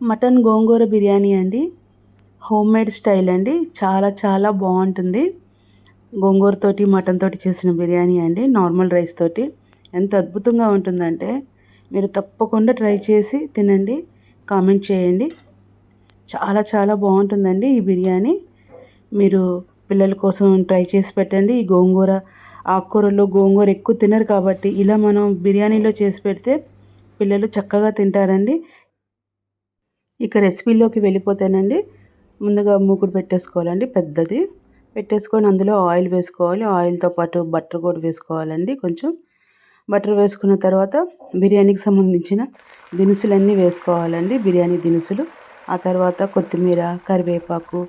Mutton గోంగూర బిర్యానీ అండి. Home made style అండి. చాలా చాలా బాగుంటుంది. గోంగూరతోటి మటన్ తోటి చేసిన బిర్యానీ అండి. నార్మల్ రైస్ తోటి. ఎంత అద్భుతంగా ఉంటుందంటే మీరు తప్పకుండా ట్రై చేసి తినండి. కామెంట్ చేయండి. చాలా చాలా బాగుంటుందండి ఈ బిర్యానీ. మీరు పిల్లల కోసం ట్రై చేసి పెట్టండి. ఈ గోంగూర ఆకుకూరలో గోంగూర ఎక్కువ తినరు కాబట్టి ఇలా మనం బిర్యానీలో చేసి పెడితే పిల్లలు చక్కగా తింటారండి. ఇక రెసిపీలోకి వెళ్ళిపోతానండి. ముందుగా మూకుడు పెట్టేసుకోవాలండి పెద్దది. పెట్టేసుకొని అందులో ఆయిల్ వేసుకోవాలి. ఆయిల్తో పాటు బటర్ కూడా వేసుకోవాలండి కొంచెం. బటర్ వేసుకున్న తర్వాత బిర్యానీకి సంబంధించిన దినుసులన్నీ వేసుకోవాలండి బిర్యానీ దినుసులు. ఆ తర్వాత కొత్తిమీర కరివేపాకు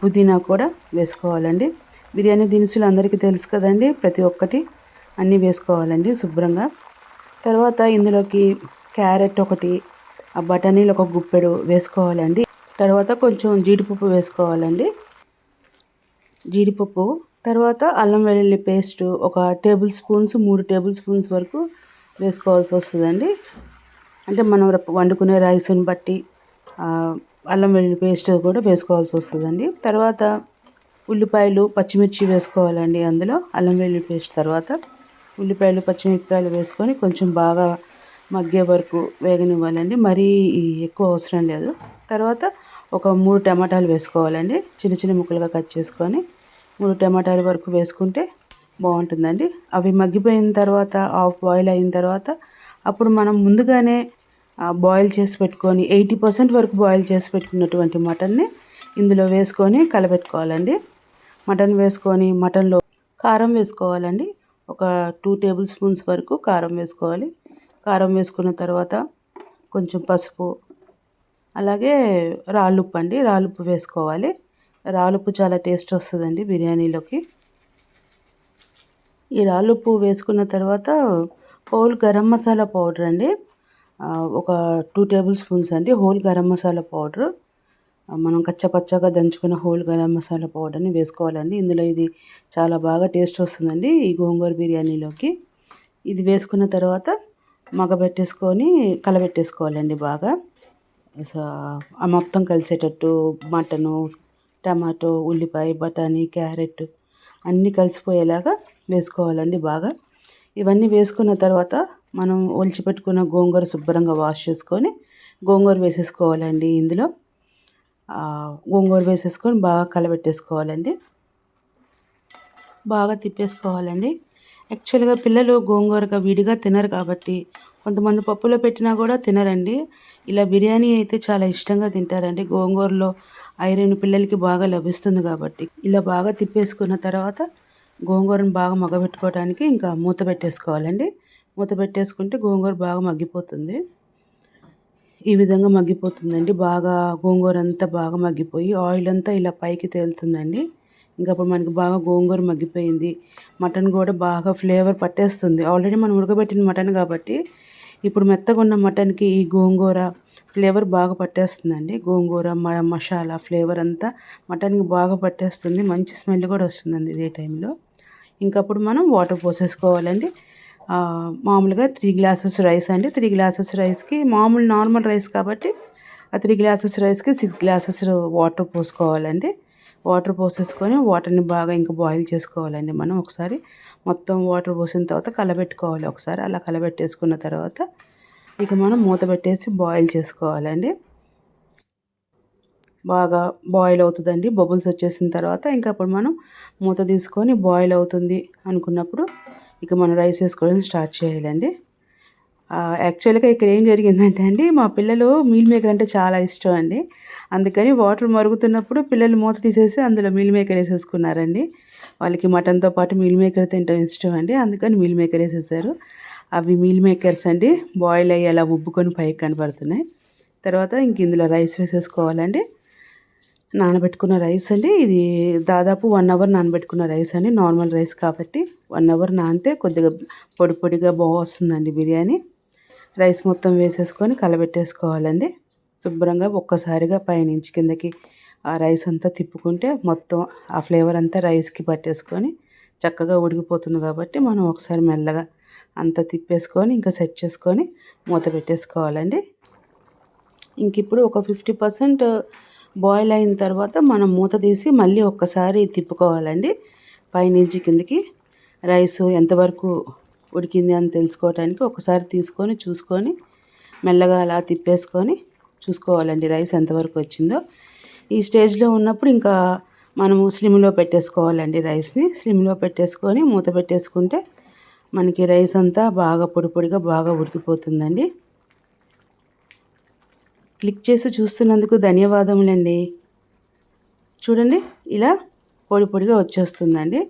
పుదీనా కూడా వేసుకోవాలండి. బిర్యానీ దినుసులు అందరికీ తెలుసు కదండి ప్రతి ఒక్కటి అన్నీ వేసుకోవాలండి శుభ్రంగా. తర్వాత ఇందులోకి క్యారెట్ ఒకటి ఆ బఠానీలు ఒక గుప్పెడు వేసుకోవాలండి. తర్వాత కొంచెం జీడిపప్పు వేసుకోవాలండి. జీడిపప్పు తర్వాత అల్లం వెల్లుల్లి పేస్ట్ ఒక టేబుల్ స్పూన్స్ మూడు టేబుల్ స్పూన్స్ వరకు వేసుకోవాల్సి వస్తుందండి. అంటే మనం వండుకునే రైస్ని బట్టి అల్లం వెల్లుల్లి పేస్ట్ కూడా వేసుకోవాల్సి వస్తుందండి. తర్వాత ఉల్లిపాయలు పచ్చిమిర్చి వేసుకోవాలండి అందులో అల్లం వెల్లుల్లి పేస్ట్ తర్వాత. ఉల్లిపాయలు పచ్చిమిరపకాయలు వేసుకొని కొంచెం బాగా మగ్గే వరకు వేగనివ్వాలండి. మరీ ఎక్కువ అవసరం లేదు. తర్వాత ఒక మూడు టమాటాలు వేసుకోవాలండి. చిన్న చిన్న ముక్కలుగా కట్ చేసుకొని మూడు టమాటాల వరకు వేసుకుంటే బాగుంటుందండి. అవి మగ్గిపోయిన తర్వాత హాఫ్ బాయిల్ అయిన తర్వాత అప్పుడు మనం ముందుగానే బాయిల్ చేసి పెట్టుకొని ఎయిటీ పర్సెంట్ వరకు బాయిల్ చేసి పెట్టుకున్నటువంటి మటన్ని ఇందులో వేసుకొని కలపెట్టుకోవాలండి మటన్ వేసుకొని మటన్లో కారం వేసుకోవాలండి. ఒక టూ టేబుల్ స్పూన్స్ వరకు కారం వేసుకోవాలి. కారం వేసుకున్న తర్వాత కొంచెం పసుపు అలాగే రాళ్ళుప్పు అండి. రాళ్ళుప్పు వేసుకోవాలి. రాళ్ళుప్పు చాలా టేస్ట్ వస్తుందండి బిర్యానీలోకి. ఈ రాళ్ళుప్పు వేసుకున్న తర్వాత హోల్ గరం మసాలా పౌడర్ అండి. ఒక టూ టేబుల్ స్పూన్స్ అండి హోల్ గరం మసాలా పౌడర్. మనం కచ్చపచ్చగా దంచుకున్న హోల్ గరం మసాలా పౌడర్ని వేసుకోవాలండి. ఇందులో ఇది చాలా బాగా టేస్ట్ వస్తుందండి ఈ గోంగూర బిర్యానీలోకి. ఇది వేసుకున్న తర్వాత మగబెట్టేసుకొని కలబెట్టేసుకోవాలండి బాగా. మొత్తం కలిసేటట్టు మటను టమాటో ఉల్లిపాయ బఠానీ క్యారెట్ అన్నీ కలిసిపోయేలాగా వేసుకోవాలండి బాగా. ఇవన్నీ వేసుకున్న తర్వాత మనం ఒలిచిపెట్టుకున్న గోంగూర శుభ్రంగా వాష్ చేసుకొని గోంగూర వేసేసుకోవాలండి ఇందులో. గోంగూర వేసేసుకొని బాగా కలబెట్టేసుకోవాలండి. బాగా తిప్పేసుకోవాలండి. యాక్చువల్గా పిల్లలు గోంగూరగా విడిగా తినరు కాబట్టి కొంతమంది పప్పులో పెట్టినా కూడా తినరండి. ఇలా బిర్యానీ అయితే చాలా ఇష్టంగా తింటారండి. గోంగూరలో ఐరన్ పిల్లలకి బాగా లభిస్తుంది కాబట్టి. ఇలా బాగా తిప్పేసుకున్న తర్వాత గోంగూరను బాగా మగబెట్టుకోవడానికి ఇంకా మూత పెట్టేసుకోవాలండి. మూత పెట్టేసుకుంటే గోంగూర బాగా మగ్గిపోతుంది. ఈ విధంగా మగ్గిపోతుందండి. బాగా గోంగూర అంతా బాగా మగ్గిపోయి ఆయిల్ అంతా ఇలా పైకి తేలుతుందండి. ఇంకా అప్పుడు మనకి బాగా గోంగూర మగ్గిపోయింది. మటన్ కూడా బాగా ఫ్లేవర్ పట్టేస్తుంది. ఆల్రెడీ మనం ఉడకబెట్టిన మటన్ కాబట్టి ఇప్పుడు మెత్తగా ఉన్న మటన్కి ఈ గోంగూర ఫ్లేవర్ బాగా పట్టేస్తుందండి. గోంగూర మసాలా ఫ్లేవర్ అంతా మటన్కి బాగా పట్టేస్తుంది. మంచి స్మెల్ కూడా వస్తుందండి ఇదే టైంలో. ఇంకప్పుడు మనం వాటర్ పోసేసుకోవాలండి. మామూలుగా త్రీ గ్లాసెస్ రైస్ అండి. త్రీ గ్లాసెస్ రైస్కి మామూలు నార్మల్ రైస్ కాబట్టి ఆ త్రీ గ్లాసెస్ రైస్కి సిక్స్ గ్లాసెస్ వాటర్ పోసుకోవాలండి. వాటర్ పోసేసుకొని వాటర్ని బాగా ఇంకా బాయిల్ చేసుకోవాలండి మనం ఒకసారి. మొత్తం వాటర్ పోసిన తర్వాత కలబెట్టుకోవాలి ఒకసారి. అలా కలబెట్టేసుకున్న తర్వాత ఇక మనం మూత పెట్టేసి బాయిల్ చేసుకోవాలండి. బాగా బాయిల్ అవుతుందండి. బబుల్స్ వచ్చేసిన తర్వాత ఇంకా అప్పుడు మనం మూత తీసుకొని బాయిల్ అవుతుంది అనుకున్నప్పుడు ఇక మనం రైస్ వేసుకోవడం స్టార్ట్ చేయాలండి. యాక్చువల్గా ఇక్కడ ఏం జరిగిందంటే అండి మా పిల్లలు మీల్ మేకర్ అంటే చాలా ఇష్టం అండి. అందుకని వాటర్ మరుగుతున్నప్పుడు పిల్లలు మూత తీసేసి అందులో మీల్ మేకర్ వేసేసుకున్నారండి. వాళ్ళకి మటన్తో పాటు మీల్ మేకర్ తింటాం ఇష్టం అండి అందుకని మీల్ మేకర్ వేసేసారు. అవి మీల్ మేకర్స్ అండి బాయిల్ అయ్యి అలా ఉబ్బుకొని పైకి కనబడుతున్నాయి. తర్వాత ఇంక ఇందులో రైస్ వేసేసుకోవాలండి. నానబెట్టుకున్న రైస్ అండి ఇది దాదాపు వన్ అవర్ నానబెట్టుకున్న రైస్ అండి నార్మల్ రైస్ కాబట్టి వన్ అవర్ నానితే కొద్దిగా పొడి పొడిగా బాగా వస్తుందండి బిర్యానీ. రైస్ మొత్తం వేసేసుకొని కలబెట్టేసుకోవాలండి. శుభ్రంగా ఒక్కసారిగా పైనుంచి కిందకి ఆ రైస్ అంతా తిప్పుకుంటే మొత్తం ఆ ఫ్లేవర్ అంతా రైస్కి పట్టేసుకొని చక్కగా ఉడికిపోతుంది కాబట్టి మనం ఒకసారి మెల్లగా అంతా తిప్పేసుకొని ఇంకా సెట్ చేసుకొని మూత పెట్టేసుకోవాలండి. ఇంక ఇప్పుడు ఒక ఫిఫ్టీ పర్సెంట్ బాయిల్ అయిన తర్వాత మనం మూత తీసి మళ్ళీ ఒక్కసారి తిప్పుకోవాలండి. పైనుంచి కిందకి రైస్ ఎంతవరకు ఉడికింది అని తెలుసుకోవటానికి ఒకసారి తీసుకొని చూసుకొని మెల్లగా అలా తిప్పేసుకొని చూసుకోవాలండి రైస్ ఎంతవరకు వచ్చిందో. ఈ స్టేజ్లో ఉన్నప్పుడు ఇంకా మనము స్లిమ్లో పెట్టేసుకోవాలండి రైస్ని. స్లిమ్లో పెట్టేసుకొని మూత పెట్టేసుకుంటే మనకి రైస్ అంతా బాగా పొడిపొడిగా బాగా ఉడికిపోతుందండి. క్లిక్ చేసి చూస్తున్నందుకు ధన్యవాదములండి. చూడండి ఇలా పొడి పొడిగా వచ్చేస్తుందండి.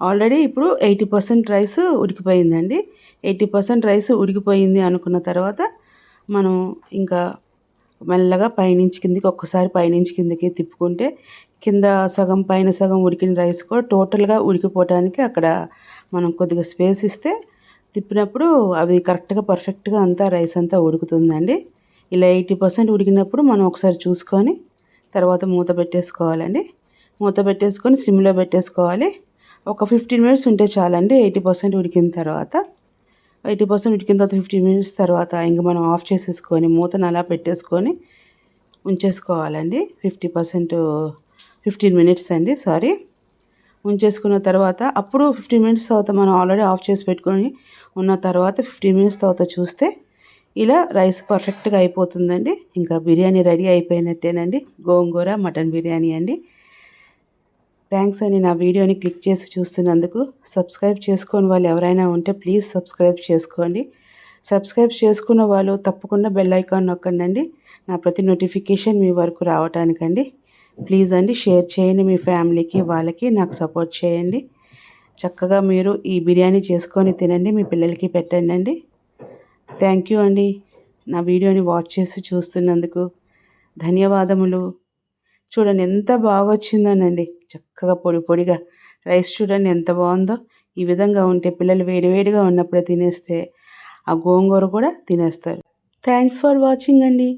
ఆల్రెడీ ఇప్పుడు ఎయిటీ పర్సెంట్ రైస్ ఉడికిపోయిందండి. ఎయిటీ పర్సెంట్ రైస్ ఉడికిపోయింది అనుకున్న తర్వాత మనం ఇంకా మెల్లగా పైనుంచి కిందకి ఒక్కసారి పైనుంచి కిందకి తిప్పుకుంటే కింద సగం పైన సగం ఉడికిన రైస్ కూడా టోటల్గా ఉడికిపోవటానికి అక్కడ మనం కొద్దిగా స్పేస్ ఇస్తే తిప్పినప్పుడు అవి కరెక్ట్గా పర్ఫెక్ట్గా అంతా రైస్ అంతా ఉడుకుతుందండి. ఇలా ఎయిటీ పర్సెంట్ ఉడికినప్పుడు మనం ఒకసారి చూసుకొని తర్వాత మూత పెట్టేసుకోవాలండి. మూత పెట్టేసుకొని సిమ్లో పెట్టేసుకోవాలి. ఒక ఫిఫ్టీన్ మినిట్స్ ఉంటే చాలండి. ఎయిటీ పర్సెంట్ ఉడికిన తర్వాత ఎయిటీ పర్సెంట్ ఉడికిన తర్వాత ఫిఫ్టీన్ మినిట్స్ తర్వాత ఇంక మనం ఆఫ్ చేసేసుకొని మూతను అలా పెట్టేసుకొని ఉంచేసుకోవాలండి. ఫిఫ్టీ పర్సెంట్ ఫిఫ్టీన్ మినిట్స్ అండి సారీ ఉంచేసుకున్న తర్వాత అప్పుడు ఫిఫ్టీన్ మినిట్స్ తర్వాత మనం ఆల్రెడీ ఆఫ్ చేసి పెట్టుకొని ఉన్న తర్వాత ఫిఫ్టీన్ మినిట్స్ తర్వాత చూస్తే ఇలా రైస్ పర్ఫెక్ట్గా అయిపోతుందండి. ఇంకా బిర్యానీ రెడీ అయిపోయినట్టేనండి. గోంగూర మటన్ బిర్యానీ అండి. థ్యాంక్స్ అండి నా వీడియోని క్లిక్ చేసి చూస్తున్నందుకు సబ్స్క్రైబ్ చేసుకోని వాళ్ళు ఎవరైనా ఉంటే ప్లీజ్ సబ్స్క్రైబ్ చేసుకోండి. సబ్స్క్రైబ్ చేసుకున్న వాళ్ళు తప్పకుండా బెల్ ఐకాన్ నొక్కండి నా ప్రతి నోటిఫికేషన్ మీ వరకు రావటానికండి. ప్లీజ్ అండి షేర్ చేయండి మీ ఫ్యామిలీకి వాళ్ళకి నాకు సపోర్ట్ చేయండి. చక్కగా మీరు ఈ బిర్యానీ చేసుకొని తినండి మీ పిల్లలకి పెట్టండి అండి థ్యాంక్ యూ అండి. నా వీడియోని వాచ్ చేసి చూస్తున్నందుకు ధన్యవాదములు. చూడండి ఎంత బాగా వచ్చిందోనండి చక్కగా పొడి పొడిగా రైస్ చూడండి ఎంత బాగుందో. ఈ విధంగా ఉంటే పిల్లలు వేడివేడిగా ఉన్నప్పుడే తినేస్తే ఆ గోంగూర కూడా తినేస్తారు. థ్యాంక్స్ ఫర్ వాచింగ్ అండి.